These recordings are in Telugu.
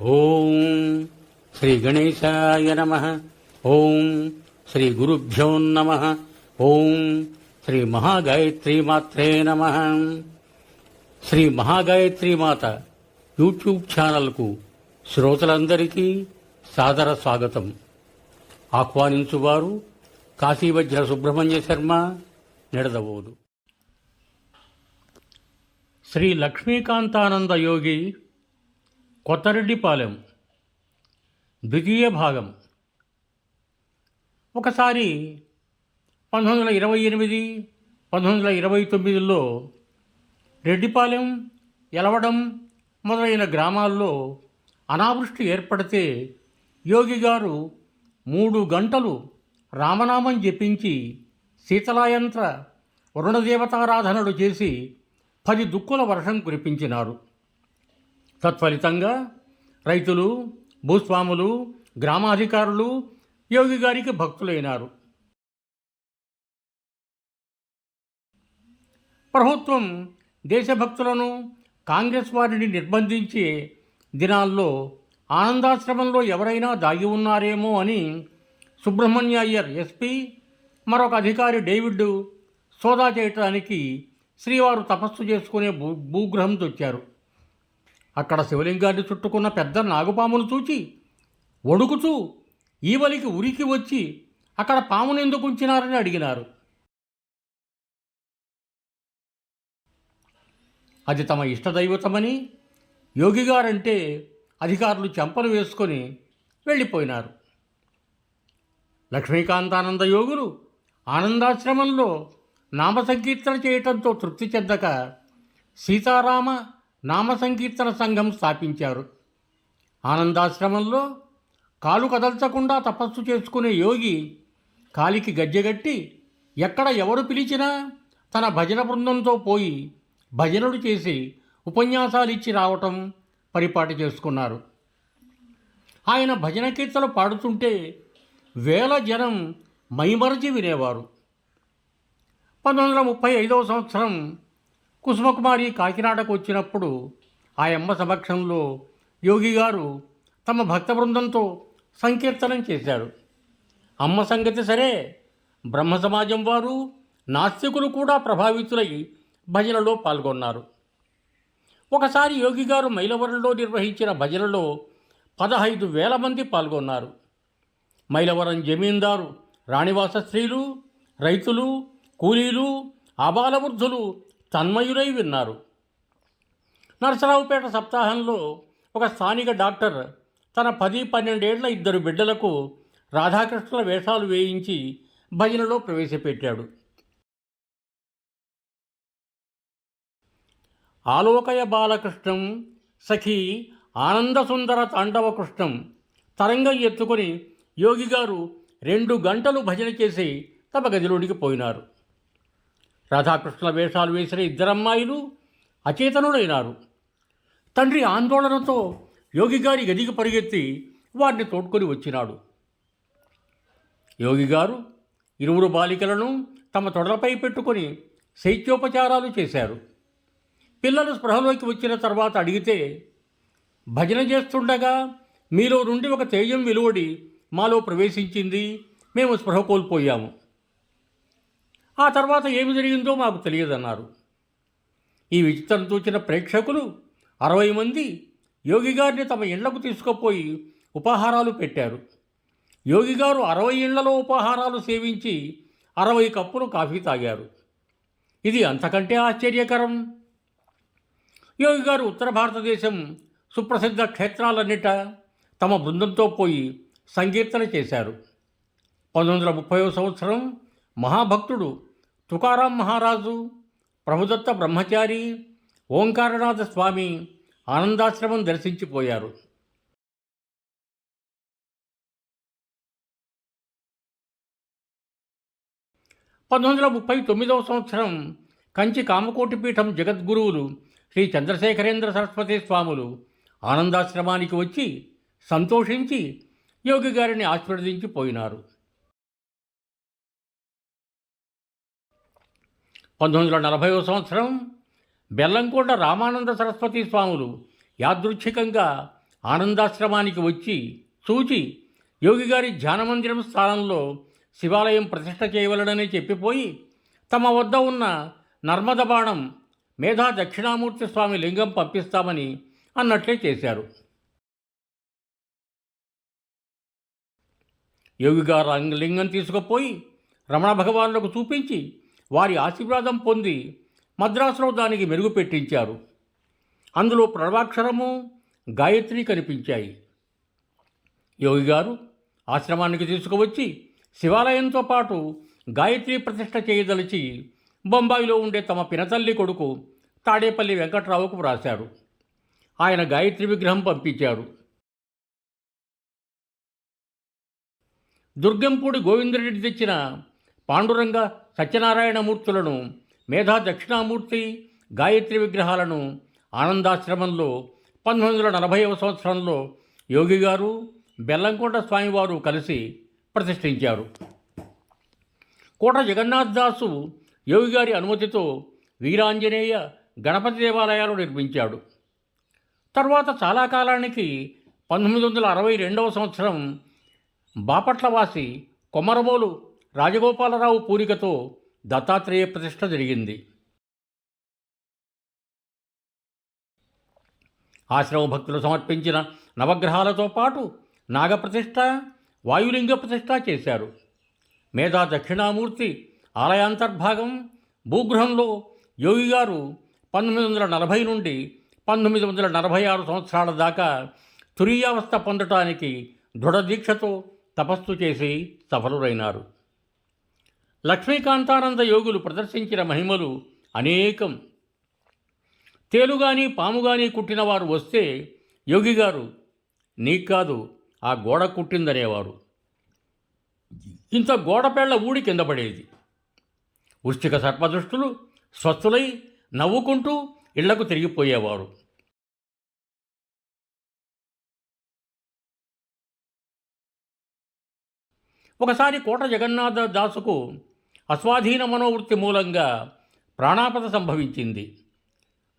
ఓం శ్రీ గణేశాయ నమ. ఓం శ్రీ గురుభ్యో నమ. ఓం శ్రీ మహాగాయత్రి మాత్రే నమ. శ్రీ మహాగాయత్రి మాత యూట్యూబ్ ఛానల్కు శ్రోతలందరికీ సాదర స్వాగతం. ఆహ్వానించువారు కాశీవజ్ర సుబ్రహ్మణ్య శర్మ నిడదవోదు. శ్రీ లక్ష్మీకాంతానంద యోగి కొత్తరెడ్డిపాలెం ద్వితీయ భాగం. ఒకసారి పంతొమ్మిది వందల ఇరవై ఎనిమిది పంతొమ్మిది వందల ఇరవై తొమ్మిదిలో రెడ్డిపాలెం ఎలవడం మొదలైన గ్రామాల్లో అనావృష్టి ఏర్పడితే యోగి గారు మూడు గంటలు రామనామం జపించి శీతలాయంత్ర వరుణదేవతారాధనలు చేసి పది దుక్కుల వర్షం కురిపించినారు. తత్ఫలితంగా రైతులు భూస్వాములు గ్రామాధికారులు యోగి గారికి భక్తులైనారు. ప్రభుత్వం దేశభక్తులను కాంగ్రెస్ వారిని నిర్బంధించే దినాల్లో ఆనందాశ్రమంలో ఎవరైనా దాగి ఉన్నారేమో అని సుబ్రహ్మణ్య అయ్యర్ ఎస్పీ మరొక అధికారి డేవిడ్ సోదా చేయటానికి శ్రీవారు తపస్సు చేసుకునే భూ భూగ్రహం తెచ్చారు అక్కడ శివలింగాన్ని చుట్టుకున్న పెద్ద నాగుపామును చూచి వణుకుచూ ఈవలికి ఉరికి వచ్చి అక్కడ పామును ఎందుకు ఉంచినారని అడిగినారు. అది తమ ఇష్టదైవతమని యోగిగారంటే అధికారులు చెంపలు వేసుకొని వెళ్ళిపోయినారు. లక్ష్మీకాంతానంద యోగులు ఆనందాశ్రమంలో నామ సంకీర్తన చేయటంతో తృప్తి చెందక సీతారామ నామ సంకీర్తన సంఘం స్థాపించారు. ఆనందాశ్రమంలో కాలు కదల్చకుండా తపస్సు చేసుకునే యోగి కాలికి గజ్జెగట్టి ఎక్కడ ఎవరు పిలిచినా తన భజన బృందంతో పోయి భజనలు చేసి ఉపన్యాసాలు ఇచ్చి రావటం పరిపాటి చేసుకున్నారు. ఆయన భజన కీర్తనలు పాడుతుంటే వేల జనం మైమరచి వినేవారు. పంతొమ్మిది వందల ముప్పై ఐదవ సంవత్సరం కుసుమకుమారి కాకినాడకు వచ్చినప్పుడు ఆయమ్మ సమక్షంలో యోగి గారు తమ భక్త బృందంతో సంకీర్తనం చేశారు. అమ్మ సంగతి సరే బ్రహ్మ సమాజం వారు నాస్తికులు కూడా ప్రభావితులై భజనలో పాల్గొన్నారు. ఒకసారి యోగి గారు మైలవరంలో నిర్వహించిన భజనలో పదహైదు వేల మంది పాల్గొన్నారు. మైలవరం జమీందారు రాణివాస స్త్రీలు రైతులు కూలీలు ఆబాలవృద్ధులు తన్మయులై విన్నారు. నరసరావుపేట సప్తాహంలో ఒక స్థానిక డాక్టర్ తన పది పన్నెండేళ్ళ ఇద్దరు బిడ్డలకు రాధాకృష్ణుల వేషాలు వేయించి భజనలో ప్రవేశపెట్టాడు. ఆలోకయ బాలకృష్ణం సఖీ ఆనందసుందర తాండవకృష్ణం తరంగం ఎత్తుకొని యోగిగారు రెండు గంటలు భజన చేసి తమ గదిలోనికి పోయినారు. రాధాకృష్ణ వేషాలు వేసిన ఇద్దరమ్మాయిలు అచేతనుడైనారు తండ్రి ఆందోళనతో యోగిగారి గదికి పరిగెత్తి వారిని తోడ్కొని వచ్చినాడు. యోగిగారు ఇరువురు బాలికలను తమ తొడలపై పెట్టుకొని శైత్యోపచారాలు చేశారు. పిల్లలు స్పృహలోకి వచ్చిన తర్వాత అడిగితే భజన చేస్తుండగా మీలో నుండి ఒక తేజం వెలువడి మాలో ప్రవేశించింది. మేము స్పృహ కోల్పోయాము. ఆ తర్వాత ఏమి జరిగిందో మాకు తెలియదన్నారు. ఈ విచిత్రం చూచిన ప్రేక్షకులు అరవై మంది యోగి గారిని తమ ఇళ్ళకు తీసుకుపోయి ఉపాహారాలు పెట్టారు. యోగి గారు అరవై ఇళ్ళలో ఉపాహారాలు సేవించి అరవై కప్పులు కాఫీ తాగారు. ఇది అంతకంటే ఆశ్చర్యకరం. యోగి గారు ఉత్తర భారతదేశం సుప్రసిద్ధ క్షేత్రాలన్నిట తమ బృందంతో పోయి సంకీర్తన చేశారు. పంతొమ్మిది వందల ముప్పై సంవత్సరం మహాభక్తుడు తుకారాం మహారాజు ప్రభుదత్త బ్రహ్మచారి ఓంకారనాథ స్వామి ఆనందాశ్రమం దర్శించిపోయారు. పంతొమ్మిది వందల ముప్పై తొమ్మిదవ సంవత్సరం కంచి కామకోటి పీఠం జగద్గురువులు శ్రీ చంద్రశేఖరేంద్ర సరస్వతి స్వాములు ఆనందాశ్రమానికి వచ్చి సంతోషించి యోగి గారిని ఆశీర్వదించి పోయినారు పంతొమ్మిది వందల నలభైవ సంవత్సరం బెల్లంకొండ రామానంద సరస్వతి స్వాములు యాదృచ్ఛికంగా ఆనందాశ్రమానికి వచ్చి చూచి యోగిగారి ధ్యానమందిరం స్థానంలో శివాలయం ప్రతిష్ట చేయవలనని చెప్పిపోయి తమ వద్ద ఉన్న నర్మద బాణం మేధా దక్షిణామూర్తి స్వామి లింగం పంపిస్తామని అన్నట్లే చేశారు. యోగిగారు లింగం తీసుకుపోయి రమణ భగవానులకు చూపించి వారి ఆశీర్వాదం పొంది మద్రాసులో దానికి మెరుగు పెట్టించారు అందులో ప్రభాక్షరము గాయత్రి కనిపించాయి. యోగి గారు ఆశ్రమానికి తీసుకువచ్చి శివాలయంతో పాటు గాయత్రి ప్రతిష్ట చేయదలిచి బొంబాయిలో ఉండే తమ పినతల్లి కొడుకు తాడేపల్లి వెంకట్రావుకు వ్రాశారు. ఆయన గాయత్రి విగ్రహం పంపించారు. దుర్గంపూడి గోవిందరెడ్డి తెచ్చిన పాండురంగ సత్యనారాయణమూర్తులను మేధా దక్షిణామూర్తి గాయత్రి విగ్రహాలను ఆనందాశ్రమంలో పంతొమ్మిది వందల నలభైవ సంవత్సరంలో యోగి గారు బెల్లంకొండ స్వామివారు కలిసి ప్రతిష్ఠించారు. కోట జగన్నాథదాసు యోగి గారి అనుమతితో వీరాంజనేయ గణపతి దేవాలయాలు నిర్మించాడు. తర్వాత చాలా కాలానికి పంతొమ్మిది వందల అరవై రెండవ సంవత్సరం బాపట్లవాసి కొమరబోలు రాజగోపాలరావు పూరికతో దత్తాత్రేయ ప్రతిష్ట జరిగింది. ఆశ్రమ భక్తులు సమర్పించిన నవగ్రహాలతో పాటు నాగప్రతిష్ట వాయులింగ ప్రతిష్ట చేశారు. మేధా దక్షిణామూర్తి ఆలయాంతర్భాగం భూగృహంలో యోగిగారు పంతొమ్మిది వందల నలభై నుండి పంతొమ్మిది వందల నలభై ఆరు సంవత్సరాల దాకా తురీయావస్థ పొందటానికి దృఢదీక్షతో తపస్సు చేసి సఫలురైనారు. లక్ష్మీకాంతానంద యోగులు ప్రదర్శించిన మహిమలు అనేకం. తేలుగాని పాముగాని కుట్టినవారు వస్తే యోగిగారు నీకు కాదు ఆ గోడ కుట్టిందనేవారు. ఇంత గోడపేళ్ళ ఊడి కింద పడేది. వృష్టిక సర్పదృష్టులు స్వస్థులై నవ్వుకుంటూ ఇళ్ళకు తిరిగిపోయేవారు. ఒకసారి కోట జగన్నాథ దాసుకు అస్వాధీన మనోవృత్తి మూలంగా ప్రాణాపద సంభవించింది.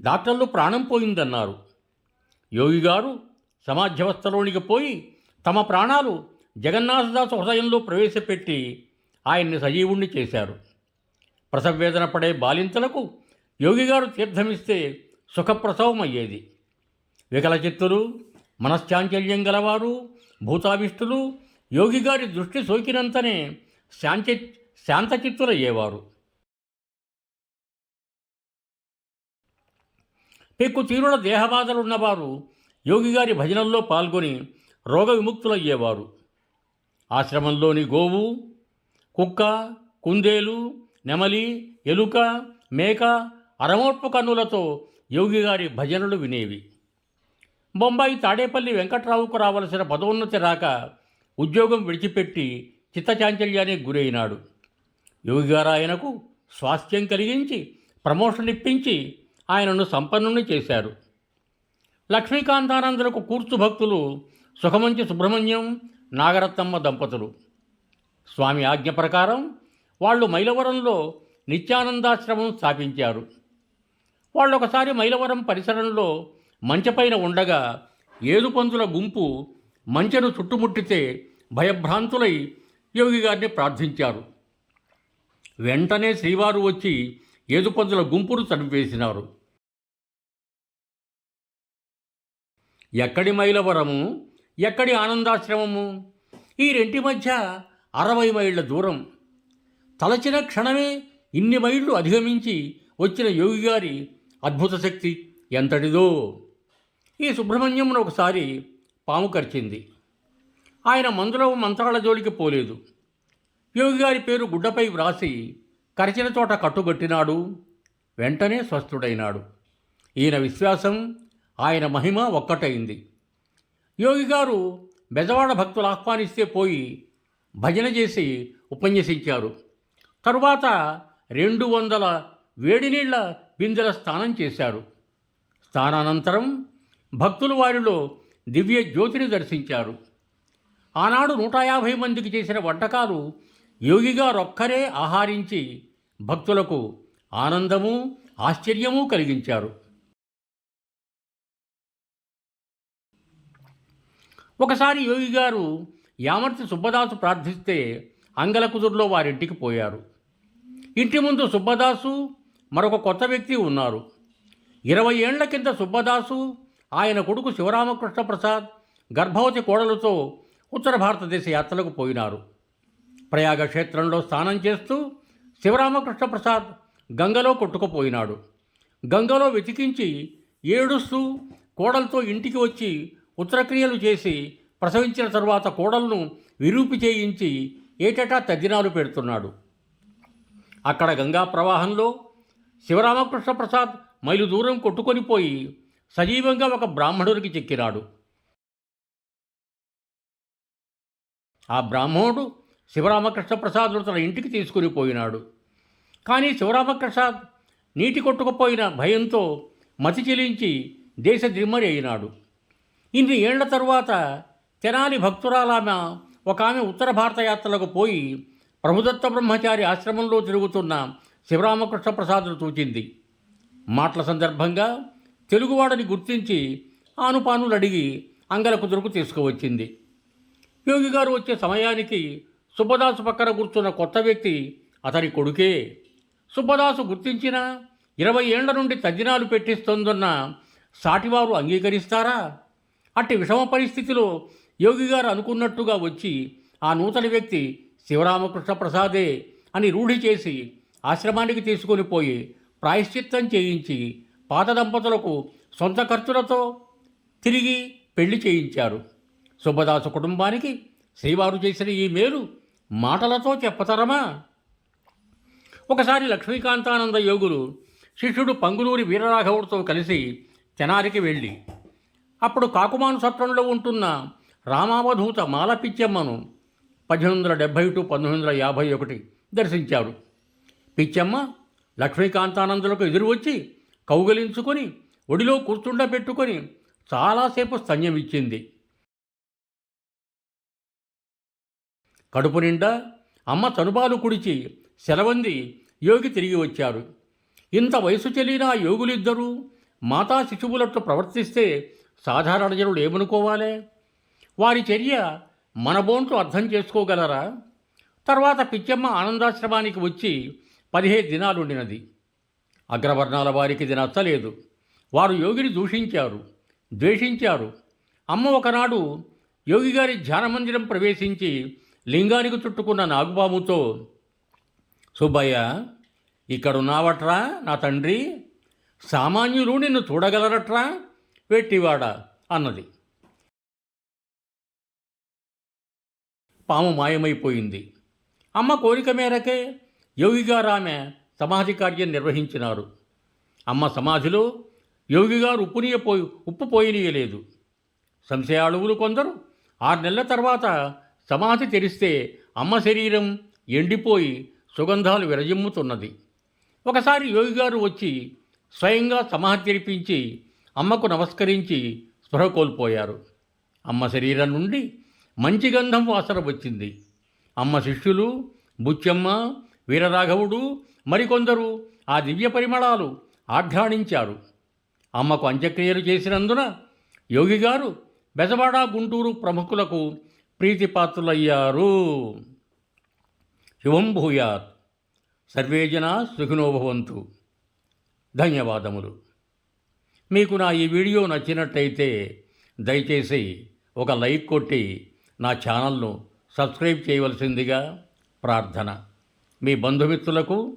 డాక్టర్లు ప్రాణం పోయిందన్నారు. యోగిగారు సమాధ్యవస్థలోనికి పోయి తమ ప్రాణాలు జగన్నాథదాసు హృదయంలో ప్రవేశపెట్టి ఆయన్ని సజీవుణ్ణి చేశారు. ప్రసవేదన పడే బాలింతలకు యోగిగారు తీర్థమిస్తే సుఖప్రసవం అయ్యేది వికలచిత్తులు మనశ్చాంచల్యం గలవారు భూతావిష్టులు యోగిగారి దృష్టి సోకినంతనే శాంతి శాంతచిత్తులయ్యేవారు. పెక్కు తీరుల దేహబాధలున్నవారు యోగిగారి భజనల్లో పాల్గొని రోగ విముక్తులయ్యేవారు ఆశ్రమంలోని గోవు కుక్క కుందేలు నెమలి ఎలుక మేక అరమోర్పు కన్నులతో యోగిగారి భజనలు వినేవి. బొంబాయి తాడేపల్లి వెంకట్రావుకు రావలసిన పదోన్నతి రాక ఉద్యోగం విడిచిపెట్టి చిత్తచాంచల్యానికి గురైనాడు. యోగిగారాయనకు స్వాస్థ్యం కలిగించి ప్రమోషన్ ఇప్పించి ఆయనను సంపన్నుని చేశారు. లక్ష్మీకాంతానందులకు కూర్చు భక్తులు సుఖమంచి సుబ్రహ్మణ్యం నాగరత్నమ్మ దంపతులు. స్వామి ఆజ్ఞ ప్రకారం వాళ్ళు మైలవరంలో నిత్యానందాశ్రమం స్థాపించారు. వాళ్ళు ఒకసారి మైలవరం పరిసరంలో మంచపైన ఉండగా ఏలుపందుల గుంపు మంచెను చుట్టుముట్టితే భయభ్రాంతులై యోగి గారిని ప్రార్థించారు. వెంటనే శ్రీవారు వచ్చి ఏదుపందుల గుంపును చనిపేసినారు ఎక్కడి మైలవరము? ఎక్కడి ఆనందాశ్రమము? ఈ రెంటి మధ్య అరవై మైళ్ళ దూరం. తలచిన క్షణమే ఇన్ని మైళ్ళు అధిగమించి వచ్చిన యోగి గారి అద్భుత శక్తి ఎంతటిదో. ఈ సుబ్రహ్మణ్యమును ఒకసారి పాము కరిచింది. ఆయన మందులో మంత్రాల జోలికి పోలేదు. యోగిగారి పేరు గుడ్డపై వ్రాసి కరిచిన చోట కట్టుగట్టినాడు వెంటనే స్వస్థుడైనాడు. ఈయన విశ్వాసం ఆయన మహిమ ఒక్కటైంది. యోగిగారు బెజవాడ భక్తులు ఆహ్వానిస్తే పోయి భజన చేసి ఉపన్యసించారు. తరువాత రెండు వందల వేడి నీళ్ళ బిందెల స్నానం చేశారు. స్నానానంతరం భక్తులు వారిలో దివ్య జ్యోతిని దర్శించారు. ఆనాడు నూట యాభై మందికి చేసిన వంటకాలు యోగిగారొక్కరే ఆహారించి భక్తులకు ఆనందము ఆశ్చర్యము కలిగించారు. ఒకసారి యోగి గారు యామర్తి సుబ్బదాసు ప్రార్థిస్తే అంగలకుదురులో వారింటికి పోయారు. ఇంటి ముందు సుబ్బదాసు మరొక కొత్త వ్యక్తి ఉన్నారు. ఇరవై ఏళ్ళ కింద సుబ్బదాసు ఆయన కొడుకు శివరామకృష్ణ ప్రసాద్ గర్భవతి కోడలతో ఉత్తర భారతదేశ యాత్రలకు పోయినారు. ప్రయాగ క్షేత్రంలో స్నానం చేస్తూ శివరామకృష్ణ ప్రసాద్ గంగలో కొట్టుకుపోయినాడు. గంగలో వెతికించి ఏడుస్తూ కోడలతో ఇంటికి వచ్చి ఉత్తరక్రియలు చేసి ప్రసవించిన తరువాత కోడలను విరూపి చేయించి ఏటటా తద్దినాలు పెడుతున్నాడు. అక్కడ గంగా ప్రవాహంలో శివరామకృష్ణ ప్రసాద్ మైలు దూరం కొట్టుకొని పోయి సజీవంగా ఒక బ్రాహ్మణుడికి చెక్కినాడు ఆ బ్రాహ్మణుడు శివరామకృష్ణ ప్రసాద్ను తన ఇంటికి తీసుకుని పోయినాడు. కానీ శివరామప్రసాద్ నీటి కొట్టుకుపోయిన భయంతో మతి చెలించి దేశ దిమ్మరి అయినాడు. ఇన్ని ఏళ్ళ తరువాత తెనాలి భక్తురాలామె ఒక ఆమె ఉత్తర భారత యాత్రలకు పోయి ప్రభుదత్త బ్రహ్మచారి ఆశ్రమంలో తిరుగుతున్న శివరామకృష్ణ ప్రసాద్ను చూచింది మాటల సందర్భంగా తెలుగువాడని గుర్తించి ఆనుపానులు అడిగి అంగల కుదురుకు తీసుకువచ్చింది. యోగి గారు వచ్చే సమయానికి సుబ్బదాసు పక్కన కూర్చున్న కొత్త వ్యక్తి అతని కొడుకే. సుబ్బదాసు గుర్తించిన ఇరవై ఏళ్ళ నుండి తజ్జనాలు పెట్టిస్తుందన్న సాటివారు అంగీకరిస్తారా? అట్టి విషమ పరిస్థితిలో యోగి గారు అనుకున్నట్టుగా వచ్చి ఆ నూతన వ్యక్తి శివరామకృష్ణ ప్రసాదే అని రూఢి చేసి ఆశ్రమానికి తీసుకొని పోయి ప్రాయశ్చిత్తం చేయించి పాత దంపతులకు సొంత ఖర్చులతో తిరిగి పెళ్ళి చేయించారు. సుబ్బదాసు కుటుంబానికి శ్రీవారు చేసిన ఈ మేలు మాటలతో చెప్పతరమా? ఒకసారి లక్ష్మీకాంతానంద యోగులు శిష్యుడు పంగులూరి వీరరాఘవుడితో కలిసి తెనారికి వెళ్ళి అప్పుడు కాకుమాను సత్రంలో ఉంటున్న రామావధూత మాలపిచ్చమ్మను పద్దెనిమిది వందల డెబ్భై టు పంతొమ్మిది వందల యాభై ఒకటి దర్శించారు. పిచ్చమ్మ లక్ష్మీకాంతానందులకు ఎదురు వచ్చి కౌగలించుకొని ఒడిలో కూర్చుండబెట్టుకొని చాలాసేపు స్తన్యమిచ్చింది కడుపు నిండా అమ్మ తనుబాలు కుడిచి సెలవంది యోగి తిరిగి వచ్చారు ఇంత వయసు చెల్లిన యోగులిద్దరూ మాతా శిశువులతో ప్రవర్తిస్తే సాధారణ జనుడు ఏమనుకోవాలి? వారి చర్య మన బోంట్లు అర్థం చేసుకోగలరా? తర్వాత పిచ్చమ్మ ఆనందాశ్రమానికి వచ్చి పదిహేను దినాలుండినది. అగ్రవర్ణాల వారికి ఇది నచ్చలేదు. వారు యోగిని దూషించారు ద్వేషించారు. అమ్మ ఒకనాడు యోగిగారి ధ్యానమందిరం ప్రవేశించి లింగానికి చుట్టుకున్న నాగుబాబుతో సుబ్బయ్య ఇక్కడున్నావట్రా నా తండ్రి? సామాన్యులు నిన్ను చూడగలరట్రా? వెట్టివాడా అన్నది. పాము మాయమైపోయింది. అమ్మ కోరిక మేరకే యోగిగారు ఆమె సమాధి కార్యం నిర్వహించినారు. అమ్మ సమాధిలో యోగిగారు ఉప్పునీయపోయి ఉప్పు పోయినీయలేదు. సంశయాళువులు కొందరు ఆరు నెలల తర్వాత సమాధి తెరిస్తే అమ్మ శరీరం ఎండిపోయి సుగంధాలు విరజిమ్ముతున్నది. ఒకసారి యోగిగారు వచ్చి స్వయంగా సమాధి తెరిపించి అమ్మకు నమస్కరించి స్పృహ కోల్పోయారు. అమ్మ శరీరం నుండి మంచి గంధం వాసన వచ్చింది. అమ్మ శిష్యులు బుచ్చమ్మ వీరరాఘవుడు మరికొందరు ఆ దివ్య పరిమళాలు ఆఘ్రాణించారు. అమ్మకు అంత్యక్రియలు చేసినందున యోగిగారు బెజవాడ గుంటూరు ప్రముఖులకు ప్రీతిపాత్రులయ్యారు. శివం భూయాత్. సర్వే జనా సుఖినోభవంతు ధన్యవాదములు. మీకు నా ఈ వీడియో నచ్చినట్టయితే దయచేసి ఒక లైక్ కొట్టి నా ఛానల్ను సబ్స్క్రైబ్ చేయవలసిందిగా ప్రార్థన. మీ బంధుమిత్రులకు